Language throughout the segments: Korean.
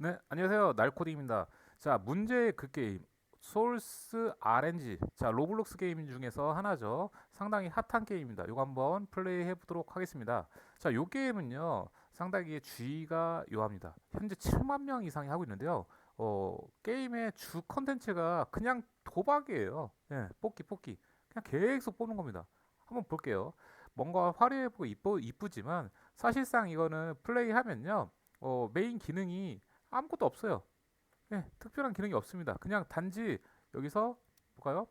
네, 안녕하세요. 날코딩입니다. 자, 문제의 그 게임. 소울스 RNG. 자, 로블록스 게임 중에서 하나죠. 상당히 핫한 게임입니다. 이거 한번 플레이 해 보도록 하겠습니다. 자, 요 게임은요. 상당히 주의가 요합니다. 현재 7만 명 이상이 하고 있는데요. 어, 게임의 주 컨텐츠가 그냥 도박이에요. 예, 뽑기, 뽑기. 그냥 계속 뽑는 겁니다. 한번 볼게요. 뭔가 화려해 보고 이쁘, 이쁘지만 사실상 이거는 플레이하면요. 어, 메인 기능이 아무것도 없어요. 예, 특별한 기능이 없습니다. 그냥 단지 여기서 볼까요?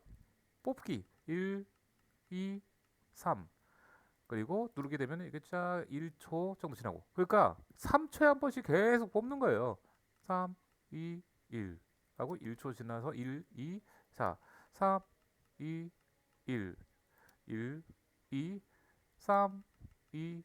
뽑기 1, 2, 3 그리고 누르게 되면 이게 쫙 1초 정도 지나고 그러니까 3초에 한 번씩 계속 뽑는 거예요. 3, 2, 1 하고 1초 지나서 1, 2, 4 3, 2, 1 1, 2, 3, 2,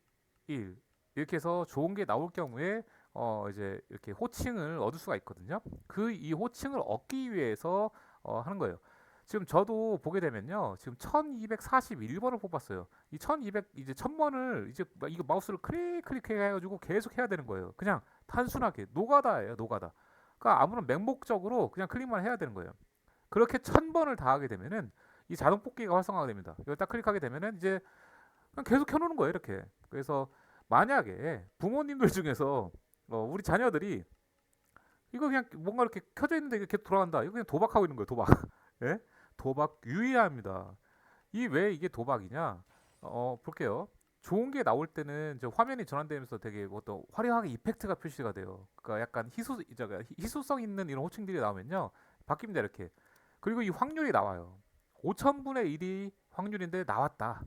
1 이렇게 해서 좋은 게 나올 경우에 어 이제 이렇게 호칭을 얻을 수가 있거든요. 그 이 호칭을 얻기 위해서 어 하는 거예요. 지금 저도 보게 되면요. 지금 1241번을 뽑았어요. 이 1200 이제 1000번을 이제 막 이거 마우스를 클릭 클릭해 가지고 계속 해야 되는 거예요. 그냥 단순하게 노가다예요, 노가다. 그러니까 아무런 맹목적으로 그냥 클릭만 해야 되는 거예요. 그렇게 1000번을 다 하게 되면은 이 자동 뽑기가 활성화가 됩니다. 이걸 딱 클릭하게 되면은 이제 그냥 계속 켜 놓는 거예요, 이렇게. 그래서 만약에 부모님들 중에서 어, 우리 자녀들이 이거 그냥 뭔가 이렇게 켜져 있는데 이게 계속 돌아간다. 이거 그냥 도박하고 있는 거예요. 도박. 예? 도박 유의합니다. 이 왜 이게 도박이냐? 어, 볼게요. 좋은 게 나올 때는 저 화면이 전환되면서 되게 뭐 어떤 화려하게 이펙트가 표시가 돼요. 그러니까 약간 희소 희소성 있는 이런 호칭들이 나오면요. 바뀝니다, 이렇게. 그리고 이 확률이 나와요. 5천분의 1이 확률인데 나왔다.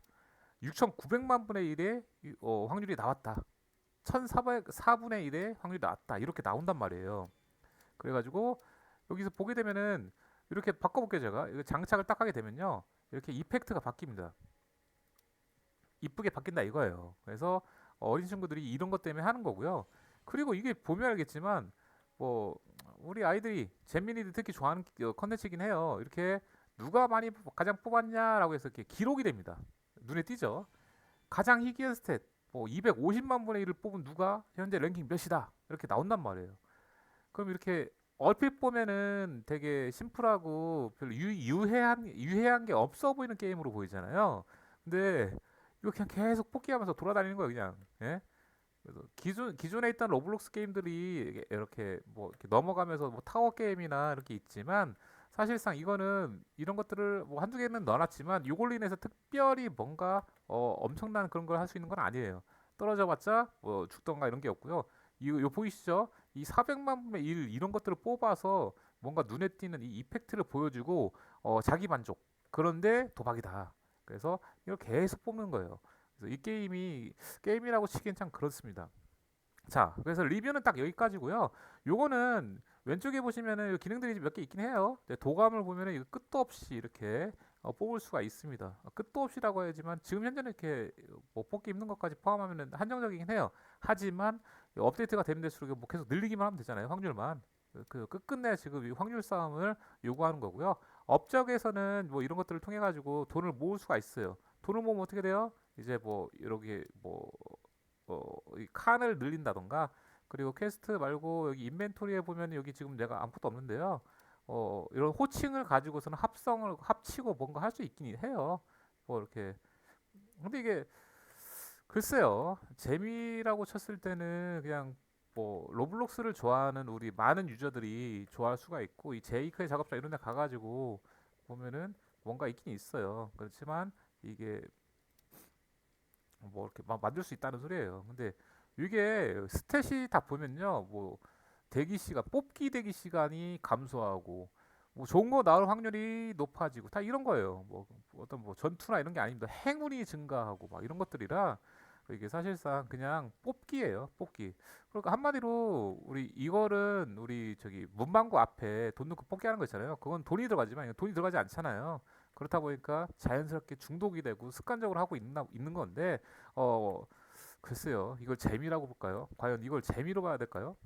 6,900만 분의 1의 어, 확률이 나왔다. 1,400분의 1의 확률이 나왔다. 이렇게 나온단 말이에요. 그래가지고 여기서 보게 되면은 이렇게 바꿔볼게요 제가. 장착을 딱 하게 되면요. 이렇게 이펙트가 바뀝니다. 이쁘게 바뀐다 이거예요. 그래서 어린 친구들이 이런 것 때문에 하는 거고요. 그리고 이게 보면 알겠지만 뭐 우리 아이들이 잼민이들 특히 좋아하는 어, 컨텐츠이긴 해요. 이렇게 누가 많이 뽑- 가장 뽑았냐라고 해서 이렇게 기록이 됩니다. 눈에 띄죠. 가장 희귀한 스탯 뭐 250만 분의 1을 뽑은 누가 현재 랭킹 몇이다 이렇게 나온단 말이에요 그럼 이렇게 얼핏 보면은 되게 심플하고 별로 유, 유해한 유해한 게 없어 보이는 게임으로 보이잖아요. 근데 이거 그냥 계속 뽑기하면서 돌아다니는 거예요, 그냥. 예? 그래서 기존 기존에 있던 로블록스 게임들이 이렇게 뭐 이렇게 넘어가면서 뭐 타워 게임이나 이렇게 있지만 사실상 이거는 이런 것들을 뭐 한두 개는 넣어놨지만 이걸로 인해서 특별히 뭔가 어 엄청난 그런 걸 할 수 있는 건 아니에요. 떨어져봤자 뭐 죽던가 이런 게 없고요. 이거 요 보이시죠? 이 400만 분의 1 이런 것들을 뽑아서 뭔가 눈에 띄는 이 이펙트를 보여주고 어, 자기 만족 그런데 도박이다. 그래서 이걸 계속 뽑는 거예요. 그래서 이 게임이 게임이라고 치기엔 참 그렇습니다. 자, 그래서 리뷰는 딱 여기까지고요. 요거는 왼쪽에 보시면은 요 기능들이 몇 개 있긴 해요. 도감을 보면은 이거 끝도 없이 이렇게 어, 뽑을 수가 있습니다. 어, 끝도 없이라고 해야지만 지금 현재는 이렇게 뭐 뽑기 힘든 것까지 포함하면은 한정적이긴 해요. 하지만 이 업데이트가 되면 될수록 뭐 계속 늘리기만 하면 되잖아요. 확률만. 그- 그 끝끝내 지금 이 확률 싸움을 요구하는 거고요. 업적에서는 뭐 이런 것들을 통해 가지고 돈을 모을 수가 있어요. 돈을 모으면 어떻게 돼요? 이제 뭐 이렇게 뭐 어, 이 칸을 늘린다던가 그리고 퀘스트 말고 여기 인벤토리에 보면 여기 지금 내가 아무것도 없는데요. 어, 이런 호칭을 가지고서는 합성을 합치고 뭔가 할 수 있긴 해요. 뭐 이렇게 근데 이게 글쎄요. 재미라고 쳤을 때는 그냥 뭐 로블록스를 좋아하는 우리 많은 유저들이 좋아할 수가 있고 이 제이크의 작업자 이런 데 가가지고 보면은 뭔가 있긴 있어요. 그렇지만 이게 뭐 이렇게 막 만들 수 있다는 소리예요. 근데 이게 스탯이 다 보면요. 뭐 대기 시간, 뽑기 대기 시간이 감소하고 뭐 좋은 거 나올 확률이 높아지고 다 이런 거예요. 뭐 어떤 뭐 전투나 이런 게 아닙니다. 행운이 증가하고 막 이런 것들이라 이게 사실상 그냥 뽑기예요. 뽑기. 그러니까 한마디로 우리 이거는 우리 저기 문방구 앞에 돈 넣고 뽑기 하는 거 있잖아요. 그건 돈이 들어가지만 돈이 들어가지 않잖아요. 그렇다 보니까 자연스럽게 중독이 되고 습관적으로 하고 있나 있는 건데 어 글쎄요. 이걸 재미라고 볼까요? 과연 이걸 재미로 봐야 될까요?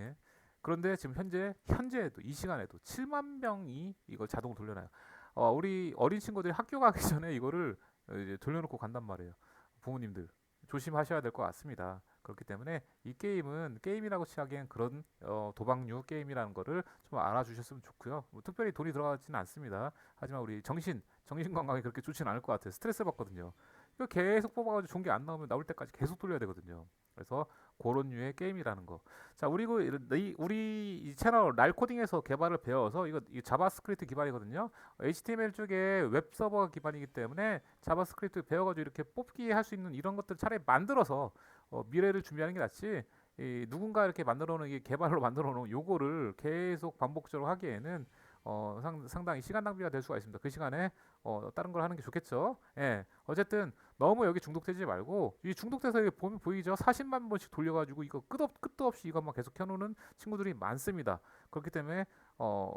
예. 그런데 지금 현재 현재에도 이 시간에도 7만 명이 이걸 자동으로 돌려놔요. 어, 우리 어린 친구들이 학교 가기 전에 이거를 어, 이제 돌려놓고 간단 말이에요. 부모님들 조심하셔야 될 것 같습니다. 그렇기 때문에 이 게임은 게임이라고 취하기엔 그런 어, 도박류 게임이라는 거를 좀 알아주셨으면 좋고요. 뭐 특별히 돈이 들어가지는 않습니다. 하지만 우리 정신 정신 건강에 그렇게 좋지는 않을 것 같아요. 스트레스 받거든요. 이거 계속 뽑아가지고 게안 나오면 나올 때까지 계속 돌려야 되거든요. 그래서 그런 류의 게임이라는 거. 자, 우리 그 이- 우리 이 채널 랄코딩에서 개발을 배워서 이거, 이 자바스크립트 기반이거든요. HTML 쪽에 웹 서버가 기반이기 때문에 자바스크립트 배워가지고 이렇게 뽑기 할 수 있는 이런 것들 차라리 만들어서 어, 미래를 준비하는 게 낫지. 이 누군가 이렇게 만들어 놓은 이 개발로 만들어 놓은 요거를 계속 반복적으로 하기에는 어, 상, 상당히 시간 낭비가 될 수가 있습니다. 그 시간에 어, 다른 걸 하는 게 좋겠죠. 예. 어쨌든 너무 여기 중독되지 말고 이 중독돼서 이게 보면 보이죠. 40만 번씩 돌려가지고 이거 끝없 끝도 없이 이것만 계속 켜놓는 친구들이 많습니다. 그렇기 때문에 어,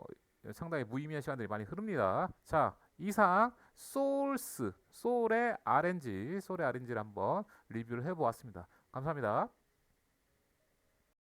상당히 무의미한 시간들이 많이 흐릅니다. 자, 이상 소울스, 소울의 RNG, 소울의 RNG를 한번 리뷰를 해보았습니다. 감사합니다.